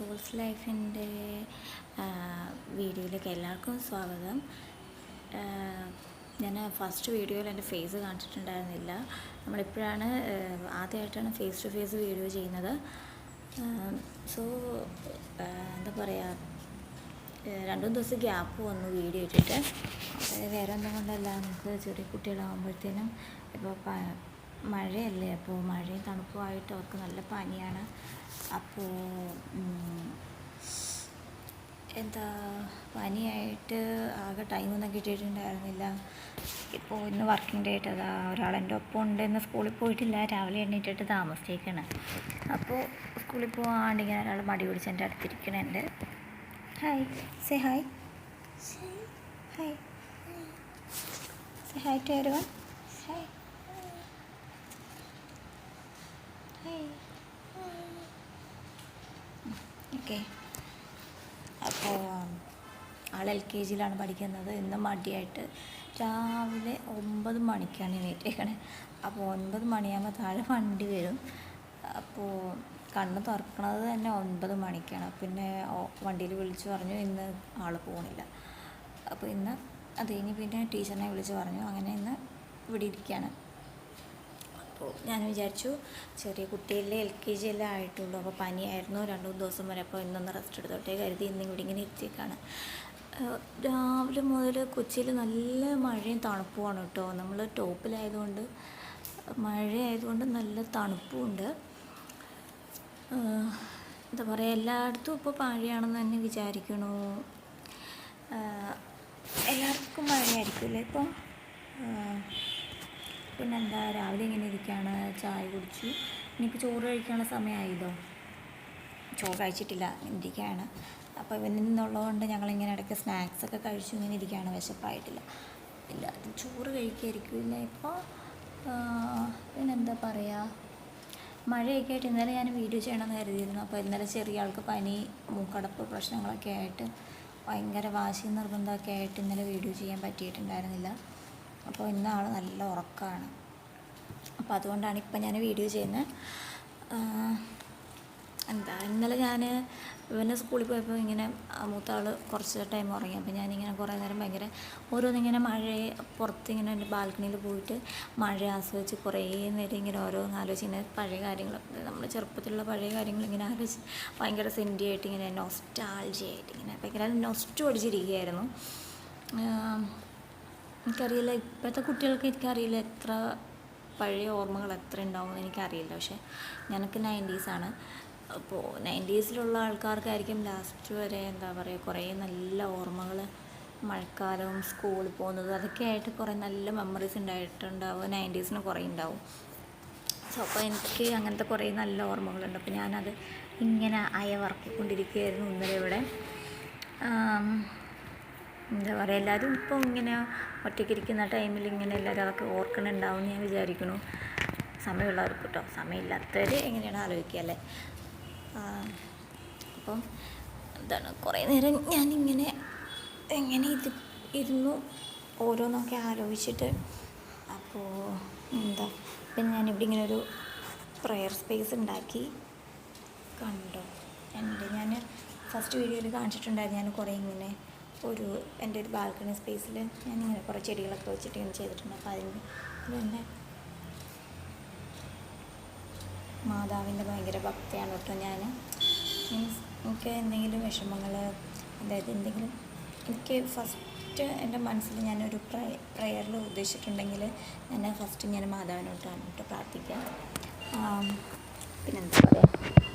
Souls ലൈഫിന്റെ വീഡിയോയിലേക്ക് എല്ലാവർക്കും സ്വാഗതം. ഞാൻ ഫസ്റ്റ് വീഡിയോയിൽ എന്റെ ഫേസ് കാണിച്ചിട്ടുണ്ടായിരുന്നില്ല. നമ്മളിപ്പോഴാണ് ആദ്യമായിട്ടാണ് ഫേസ് ടു ഫേസ് വീഡിയോ ചെയ്യുന്നത് സോ എന്താ പറയുക രണ്ടു ദിവസം ഗ്യാപ്പ് വന്നു വീഡിയോ ഇട്ടിട്ട്. വേറെ എന്തുകൊണ്ടല്ല കൊണ്ടല്ല നമുക്ക് ചെറിയ കുട്ടികളാകുമ്പോഴത്തേനും ഇപ്പോൾ മഴയല്ലേ? അപ്പോൾ മഴയും തണുപ്പുമായിട്ട് അവർക്ക് നല്ല പനിയാണ്. അപ്പോൾ എന്താ പനിയായിട്ട് ആകെ ടൈമൊന്നും കിട്ടിയിട്ടുണ്ടായിരുന്നില്ല. ഇപ്പോൾ ഇന്ന് വർക്കിംഗ് ഡേ ആയിട്ട് അതാ ഒരാൾ എന്റെ ഒപ്പം ഉണ്ട് ഇന്ന് സ്കൂളിൽ പോയിട്ടില്ല. രാവിലെ എണ്ണീറ്റിട്ട് താമസിച്ചേക്കാണ്. അപ്പോൾ സ്കൂളിൽ പോകാണ്ട് ഇങ്ങനെ ഒരാൾ മടി പിടിച്ച് എന്റെ അടുത്തിരിക്കണുണ്ട്. Hi say hi hi say hi to everyone hi hi okay. അപ്പോൾ ആൾ എൽ കെ ജിയിലാണ് പഠിക്കുന്നത്. ഇന്ന് മടിയായിട്ട് രാവിലെ ഒമ്പത് മണിക്കാണ് എണീറ്റേക്കണേ. അപ്പോൾ ഒൻപത് മണിയാകുമ്പോൾ താഴെ വണ്ടി വരും. അപ്പോൾ കണ്ണ് തുറക്കണത് തന്നെ ഒൻപത് മണിക്കാണ്. പിന്നെ വണ്ടിയിൽ വിളിച്ച് പറഞ്ഞു ഇന്ന് ആൾ പോകണില്ല അപ്പോൾ ഇന്ന് അത് കഴിഞ്ഞ് പിന്നെ ടീച്ചറിനെ വിളിച്ച് പറഞ്ഞു. അങ്ങനെ ഇന്ന് ഇവിടെ ഇരിക്കുകയാണ്. അപ്പോൾ ഞാൻ വിചാരിച്ചു ചെറിയ കുട്ടിയല്ലേ എൽ കെ ജി എല്ലാം ആയിട്ടുള്ളൂ. അപ്പോൾ പനിയായിരുന്നു. രണ്ടു മൂന്ന് ദിവസം വരെ അപ്പോൾ ഇന്നൊന്ന് റെസ്റ്റ് എടുത്തോട്ടെ കരുതി ഇന്ന് ഇവിടെ ഇങ്ങനെ ഇരുത്തിയേക്കാണ് രാവിലെ മുതൽ കൊച്ചിയിൽ നല്ല മഴയും തണുപ്പുമാണ് കേട്ടോ. നമ്മൾ ടോപ്പിലായതുകൊണ്ട് മഴയായതുകൊണ്ട് നല്ല തണുപ്പുമുണ്ട്. എന്താ പറയുക എല്ലായിടത്തും ഇപ്പോൾ മഴയാണെന്ന് തന്നെ വിചാരിക്കണു. എല്ലാവർക്കും മഴയായിരിക്കുമല്ലേ ഇപ്പം? പിന്നെന്താ രാവിലെ ഇങ്ങനെ ഇരിക്കുകയാണ് ചായ കുടിച്ചു. ഇനിയിപ്പോൾ ചോറ് കഴിക്കാനുള്ള സമയമായതോ? ചോറ് കഴിച്ചിട്ടില്ല ഇരിക്കുകയാണ് അപ്പോൾ ഇവനിൽ നിന്നുള്ളതുകൊണ്ട് ഞങ്ങളിങ്ങനെ ഇടയ്ക്ക് സ്നാക്സൊക്കെ കഴിച്ചു ഇങ്ങനെ ഇരിക്കുകയാണ് വിശപ്പായിട്ടില്ല. ഇല്ല ചോറ് കഴിക്കായിരിക്കില്ല ഇപ്പോൾ പിന്നെന്താ പറയുക മഴയൊക്കെ ആയിട്ട് ഇന്നലെ ഞാൻ വീഡിയോ ചെയ്യണമെന്ന് കരുതിയിരുന്നു. അപ്പോൾ ഇന്നലെ ചെറിയ ആൾക്ക് പനി മൂക്കടപ്പ് പ്രശ്നങ്ങളൊക്കെ ആയിട്ട് ഭയങ്കര വാശി നിർബന്ധമൊക്കെ ആയിട്ട് ഇന്നലെ വീഡിയോ ചെയ്യാൻ പറ്റിയിട്ടുണ്ടായിരുന്നില്ല. അപ്പോൾ ഇന്ന് നല്ല ഉറക്കമാണ് അപ്പോൾ അതുകൊണ്ടാണ് ഇപ്പം ഞാൻ വീഡിയോ ചെയ്യുന്നത്. എന്താ ഇന്നലെ ഞാൻ പിന്നെ സ്കൂളിൽ പോയപ്പോൾ ഇങ്ങനെ മൂത്ത ആൾ കുറച്ച് ടൈം ഉറങ്ങി. അപ്പോൾ ഞാനിങ്ങനെ കുറേ നേരം ഭയങ്കര ഓരോന്നിങ്ങനെ മഴയെ പുറത്തിങ്ങനെ എന്റെ ബാൽക്കണിയിൽ പോയിട്ട് മഴ ആസ്വദിച്ച് കുറേ നേരം ഇങ്ങനെ ഓരോന്ന് ആലോചിച്ച് ഇങ്ങനെ പഴയ കാര്യങ്ങൾ നമ്മൾ ചെറുപ്പത്തിലുള്ള പഴയ കാര്യങ്ങൾ ഇങ്ങനെ ആലോചിച്ച് ഭയങ്കര സെന്റി ആയിട്ട് ഇങ്ങനെ നോസ്റ്റാൾജി ആയിട്ട് ഇങ്ങനെ ഭയങ്കര നൊസ്റ്റു അടിച്ചിരിക്കുകയായിരുന്നു എനിക്കറിയില്ല. ഇപ്പോഴത്തെ കുട്ടികൾക്ക് എനിക്കറിയില്ല എത്ര പഴയ ഓർമ്മകൾ എത്ര ഉണ്ടാവും എനിക്കറിയില്ല. പക്ഷേ ഞങ്ങൾക്ക് നയന്റീസാണ് അപ്പോൾ നയന്റീസിലുള്ള ആൾക്കാർക്കായിരിക്കും ലാസ്റ്റ് വരെ എന്താ പറയുക കുറേ നല്ല ഓർമ്മകൾ. മഴക്കാലവും സ്കൂളിൽ പോകുന്നത് അതൊക്കെ ആയിട്ട് കുറേ നല്ല മെമ്മറീസ് ഉണ്ടായിട്ടുണ്ടാവും. നയന്റീസിന് കുറേ ഉണ്ടാവും. സോ അപ്പോൾ എനിക്ക് അങ്ങനത്തെ കുറേ നല്ല ഓർമ്മകളുണ്ട്. അപ്പോൾ ഞാനത് ഇങ്ങനെ അയവർക്കിക്കൊണ്ടിരിക്കുകയായിരുന്നു ഇന്നലെ ഇവിടെ. എന്താ പറയുക എല്ലാവരും ഇപ്പോൾ ഇങ്ങനെ ഒറ്റയ്ക്കിരിക്കുന്ന ടൈമിൽ ഇങ്ങനെ എല്ലാവരും അതൊക്കെ ഓർക്കണുണ്ടാവും ഞാൻ വിചാരിക്കുന്നു. സമയമുള്ളവർക്ക് കേട്ടോ സമയമില്ലാത്തവർ എങ്ങനെയാണ് ആലോചിക്കുക അല്ലേ? അപ്പം എന്താണ് കുറേ നേരം ഞാനിങ്ങനെ എങ്ങനെ ഇത് ഇരുന്നു ഓരോന്നൊക്കെ ആലോചിച്ചിട്ട് അപ്പോൾ എന്താ പിന്നെ ഞാനിവിടെ ഇങ്ങനെ ഒരു പ്രെയർ സ്പേസ് ഉണ്ടാക്കി കണ്ടോ. എന്റെ ഞാൻ ഫസ്റ്റ് വീഡിയോയിൽ കാണിച്ചിട്ടുണ്ടായിരുന്നു. ഞാൻ കുറേ ഇങ്ങനെ ഒരു എന്റെ ഒരു ബാൽക്കണി സ്പേസിൽ ഞാൻ ഞാനിങ്ങനെ കുറേ ചെടികളൊക്കെ വെച്ചിട്ട് ഇങ്ങനെ ചെയ്തിട്ടുണ്ട്. അപ്പോൾ അതിന് അതെന്റെ മാതാവിന്റെ ഭയങ്കര ഭക്തിയാണ് കേട്ടോ ഞാൻ. മീൻസ് എനിക്ക് എന്തെങ്കിലും വിഷമങ്ങൾ അതായത് എന്തെങ്കിലും എനിക്ക് ഫസ്റ്റ് എന്റെ മനസ്സിൽ ഞാനൊരു പ്രേ പ്രെയറിൽ ഉദ്ദേശിച്ചിട്ടുണ്ടെങ്കിൽ ഞാൻ ഫസ്റ്റ് ഞാൻ മാതാവിനോട്ടാണ് കേട്ടോ പ്രാർത്ഥിക്കുക. പിന്നെന്താ പറയുക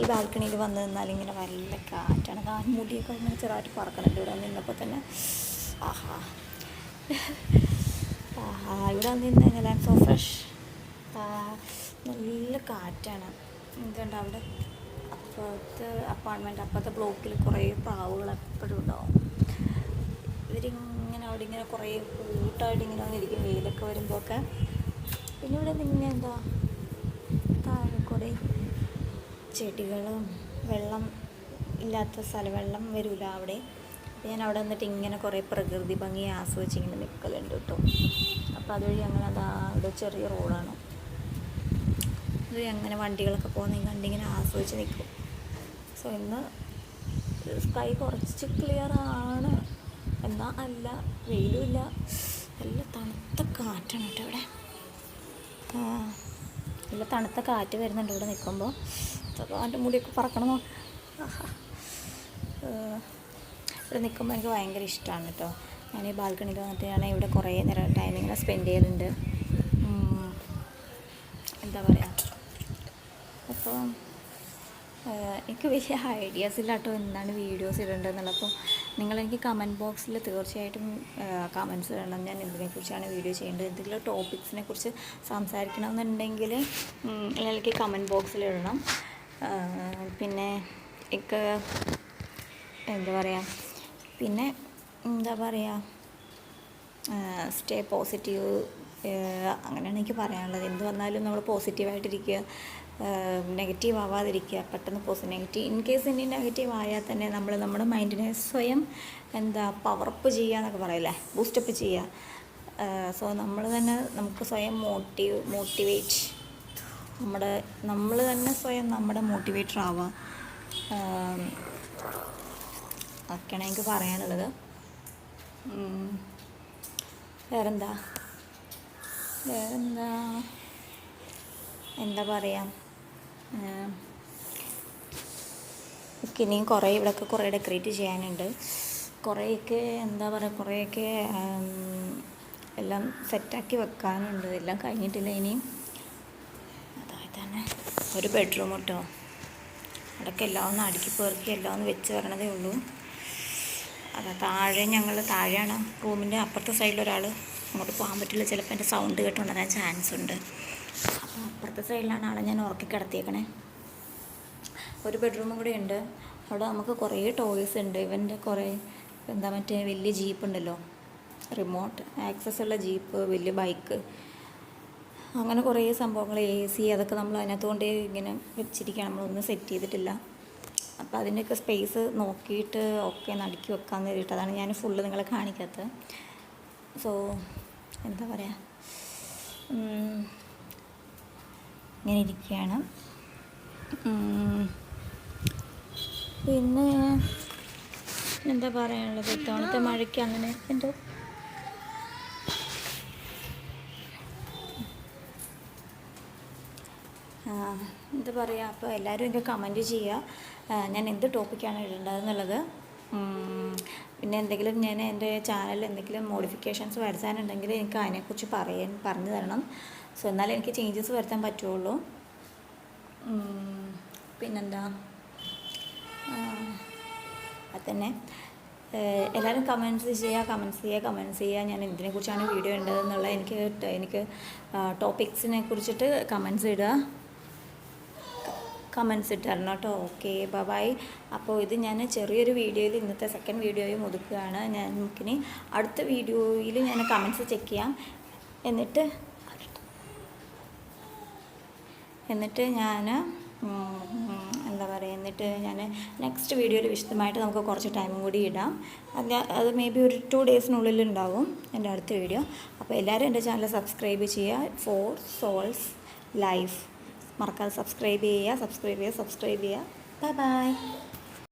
ഈ ബാൽക്കണിയിൽ വന്ന് നിന്നാൽ ഇങ്ങനെ നല്ല കാറ്റാണ്. കാൻമുടിയൊക്കെ ഇങ്ങനെ ചെറുതായിട്ട് പറക്കണുണ്ട് ഇവിടെ നിന്നപ്പോൾ തന്നെ. ആഹാ. ആഹാ ഇവിടെ നിന്ന് കഴിഞ്ഞാൽ സോ ഫ്രഷ് നല്ല കാറ്റാണ്. എന്തുകൊണ്ട് അവിടെ. അപ്പുറത്തെ അപ്പാർട്ട്മെന്റ് അപ്പുറത്തെ ബ്ലോക്കിൽ കുറേ പ്രാവുകൾ എപ്പോഴും ഉണ്ടാവും. ഇവരിങ്ങനെ അവിടെ ഇങ്ങനെ കുറേ കൂട്ടായിട്ട് ഇങ്ങനെ വന്നിരിക്കും വെയിലൊക്കെ വരുമ്പോഴൊക്കെ. പിന്നെ ഇവിടെ ഇങ്ങനെ എന്താ? താഴെ കുറേ ചെടികളും വെള്ളം ഇല്ലാത്ത സ്ഥലം വെള്ളം വരില്ല അവിടെ. ഞാൻ അവിടെ നിന്നിട്ട് ഇങ്ങനെ കുറേ പ്രകൃതി ഭംഗി ആസ്വദിച്ച് ഇങ്ങനെ നിൽക്കലുണ്ട് കേട്ടോ. അപ്പോൾ അതുവഴി അങ്ങനെ അതാ അവിടെ ചെറിയ റോഡാണ്. അതുവഴി അങ്ങനെ വണ്ടികളൊക്കെ പോകുന്ന കണ്ടിങ്ങനെ ആസ്വദിച്ച് നിൽക്കും സോ ഇന്ന് സ്കൈ കുറച്ച് ക്ലിയർ ആണ്. എന്നാൽ അല്ല വെയിലുമില്ല നല്ല തണുത്ത കാറ്റാണ് കേട്ടോ ഇവിടെ. നല്ല തണുത്ത കാറ്റ് വരുന്നുണ്ട് ഇവിടെ നിൽക്കുമ്പോൾ അതിന്റെ മുടിയൊക്കെ പറക്കണം ഇവിടെ നിൽക്കുമ്പോൾ എനിക്ക് ഭയങ്കര ഇഷ്ടമാണ് കേട്ടോ. ഞാൻ ഈ ബാൽക്കണിയിൽ വന്നിട്ട് ഞാൻ ഇവിടെ കുറേ നേരം ടൈം ഇങ്ങനെ സ്പെൻഡ് ചെയ്യലുണ്ട്. എന്താ പറയുക അപ്പോൾ എനിക്ക് വലിയ ഐഡിയാസ് ഇല്ല കേട്ടോ എന്താണ് വീഡിയോസ് ഇടേണ്ടതെന്നുള്ളത് അപ്പോൾ നിങ്ങളെനിക്ക് കമന്റ് ബോക്സിൽ തീർച്ചയായിട്ടും കമൻസ് ഇടണം. ഞാൻ എന്തിനെക്കുറിച്ചാണ് വീഡിയോ ചെയ്യേണ്ടത്? എന്തെങ്കിലും ടോപ്പിക്സിനെ കുറിച്ച് സംസാരിക്കണമെന്നുണ്ടെങ്കിൽ എനിക്ക് കമന്റ് ബോക്സിൽ ഇടണം. പിന്നെ എനിക്ക് എന്താ പറയുക പിന്നെ എന്താ പറയുക സ്റ്റേ പോസിറ്റീവ് അങ്ങനെയാണ് എനിക്ക് പറയാനുള്ളത്. എന്ത് വന്നാലും നമ്മൾ പോസിറ്റീവായിട്ടിരിക്കുക നെഗറ്റീവ് ആവാതിരിക്കുക പെട്ടെന്ന് പോസിറ്റീവ് നെഗറ്റീവ് ഇൻ കേസ് ഇനി നെഗറ്റീവ് ആയാൽ തന്നെ നമ്മൾ നമ്മുടെ മൈൻഡിനെ സ്വയം എന്താ പവറപ്പ് ചെയ്യുക എന്നൊക്കെ പറയില്ലേ? ബൂസ്റ്റപ്പ് ചെയ്യുക. സോ നമ്മൾ തന്നെ നമുക്ക് സ്വയം മോട്ടീവ് മോട്ടിവേറ്റ് നമ്മുടെ നമ്മൾ തന്നെ സ്വയം നമ്മുടെ മോട്ടിവേറ്റർ ആവുക ഒക്കെയാണ് എനിക്ക് പറയാനുള്ളത്. വേറെന്താ? വേറെന്താ? എന്താ പറയാം? ഒക്കെ ഇനിയും കുറേ ഇവിടെയൊക്കെ കുറേ ഡെക്കറേറ്റ് ചെയ്യാനുണ്ട്. കുറേയൊക്കെ എന്താ പറയുക കുറേയൊക്കെ എല്ലാം സെറ്റാക്കി വെക്കാനുണ്ട്. എല്ലാം കഴിഞ്ഞിട്ടില്ല ഇനിയും. ഒരു ബെഡ്റൂം കേട്ടോ അവിടെയൊക്കെ എല്ലാം ഒന്ന് അടുക്കി പെറുക്കി എല്ലാം ഒന്ന് വെച്ച് വരണതേ ഉള്ളൂ. അതാ താഴെ ഞങ്ങൾ താഴെയാണ്. റൂമിന്റെ അപ്പുറത്തെ സൈഡിൽ ഒരാൾ അങ്ങോട്ട് പോകാൻ പറ്റില്ല. ചിലപ്പോൾ എന്റെ സൗണ്ട് കേട്ടുകൊണ്ടിരാൻ ചാൻസ് ഉണ്ട്. അപ്പോൾ അപ്പുറത്തെ സൈഡിലാണ് ആളെ ഞാൻ ഉറക്കി കിടത്തിയേക്കണേ. ഒരു ബെഡ്റൂമും കൂടി ഉണ്ട്. അവിടെ നമുക്ക് കുറേ ടോയ്സ് ഉണ്ട്. ഇവന്റെ കുറേ എന്താ മറ്റേ വലിയ ജീപ്പ് ഉണ്ടല്ലോ. റിമോട്ട് ആക്സസ് ഉള്ള ജീപ്പ് വലിയ ബൈക്ക് അങ്ങനെ കുറേ സംഭവങ്ങൾ എ സി അതൊക്കെ നമ്മൾ അതിനകത്ത് കൊണ്ട് ഇങ്ങനെ വെച്ചിരിക്കുകയാണ് നമ്മളൊന്നും സെറ്റ് ചെയ്തിട്ടില്ല. അപ്പോൾ അതിന്റെയൊക്കെ സ്പേസ് നോക്കിയിട്ട് ഒക്കെ നടുക്കി വെക്കാൻ കരുതിയിട്ട് അതാണ് ഞാൻ ഫുള്ള് നിങ്ങളെ കാണിക്കാത്തത് സോ എന്താ പറയുക ഇങ്ങനെ ഇരിക്കുകയാണ് പിന്നെ എന്താ പറയാനുള്ളത്? ഇത്തവണത്തെ മഴയ്ക്ക് അങ്ങനെ എന്തോ എന്താ പറയുക അപ്പോൾ എല്ലാവരും എനിക്ക് കമന്റ് ചെയ്യുക ഞാൻ എന്ത് ടോപ്പിക്കാണ് ഇടേണ്ടതെന്നുള്ളത്. പിന്നെ എന്തെങ്കിലും ഞാൻ എന്റെ ചാനലിൽ എന്തെങ്കിലും മോഡിഫിക്കേഷൻസ് വരുത്താനുണ്ടെങ്കിൽ എനിക്ക് അതിനെക്കുറിച്ച് പറയാൻ പറഞ്ഞു തരണം. സോ എന്നാലേ എനിക്ക് ചേഞ്ചസ് വരുത്താൻ പറ്റുള്ളൂ. പിന്നെന്താ? അതന്നെ എല്ലാവരും കമൻസ് ചെയ്യുക കമൻസ് ചെയ്യുക കമൻസ് ചെയ്യുക ഞാൻ എന്തിനെക്കുറിച്ചാണ് വീഡിയോ ഉണ്ടതെന്നുള്ള എനിക്ക് എനിക്ക് ടോപ്പിക്സിനെ കുറിച്ചിട്ട് കമൻസ് ഇടുക. കമൻസ് ഇട്ടായിരുന്നു കേട്ടോ. ഓക്കെ ബൈ അപ്പോൾ ഇത് ഞാൻ ചെറിയൊരു വീഡിയോയിൽ ഇന്നത്തെ സെക്കൻഡ് വീഡിയോയും ഒതുക്കുകയാണ്. ഞാൻ നമുക്കിനി അടുത്ത വീഡിയോയിൽ ഞാൻ കമൻസ് ചെക്ക് ചെയ്യാം. എന്നിട്ട് എന്നിട്ട് ഞാൻ എന്താ പറയുക എന്നിട്ട് ഞാൻ നെക്സ്റ്റ് വീഡിയോയിൽ വിശദമായിട്ട് നമുക്ക് കുറച്ച് ടൈമും കൂടി ഇടാം. അത് അത് മേ ബി ഒരു ടു ഡേയ്സിനുള്ളിൽ ഉണ്ടാവും എന്റെ അടുത്ത വീഡിയോ. അപ്പോൾ എല്ലാവരും എന്റെ ചാനൽ സബ്സ്ക്രൈബ് ചെയ്യുക. ഫോർ സോൾസ് ലൈഫ് മറക്കാതെ സബ്സ്ക്രൈബ് ചെയ്യുക സബ്സ്ക്രൈബ് ചെയ്യുക സബ്സ്ക്രൈബ് ചെയ്യുക ബൈ ബൈ